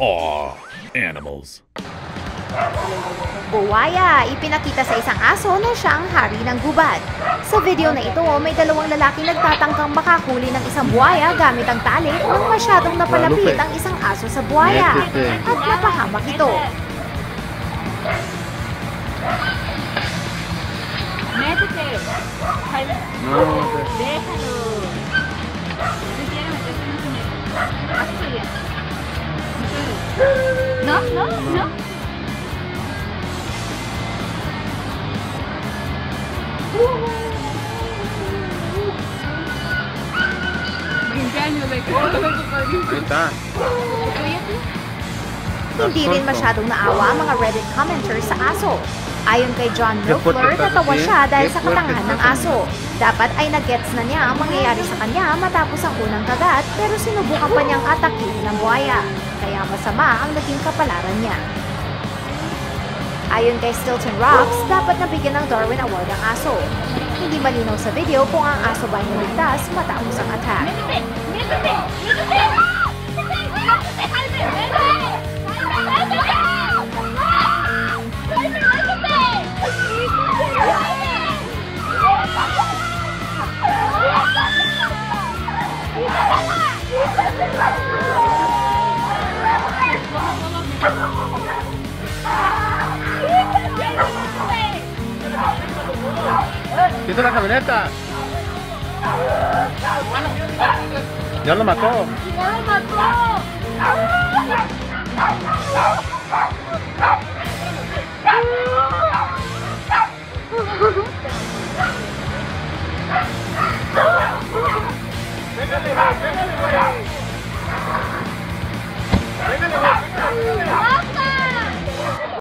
Aw, animals. Buwaya, ipinakita sa isang aso na siya ang hari ng gubat. Sa video na ito, may dalawang lalaki nagtatangkang makahuli ng isang buwaya gamit ang tali nang masyadong napalapit ang isang aso sa buwaya at napahamak ito. Métete. No, No, no, Ahí está. Hindi rin masyadong naawa ang mga Reddit commenters sa aso. Ayon kay John estás natawa siya dahil sa katangahan ng aso. Dapat ay nagets na niya ang mangyayari sa kanya matapos ang unang kagat pero sinubukan pa niyang atakin ng buhaya. Kaya masama ang naging kapalaran niya. Ayon kay Stilton Rocks, dapat nabigyan ng Darwin Award ang aso. Hindi malinaw sa video kung ang aso ba ay niligtas matapos ang attack. hizo la camioneta? Ya lo mató. Ya lo mató. Pégale, pégale, pégale.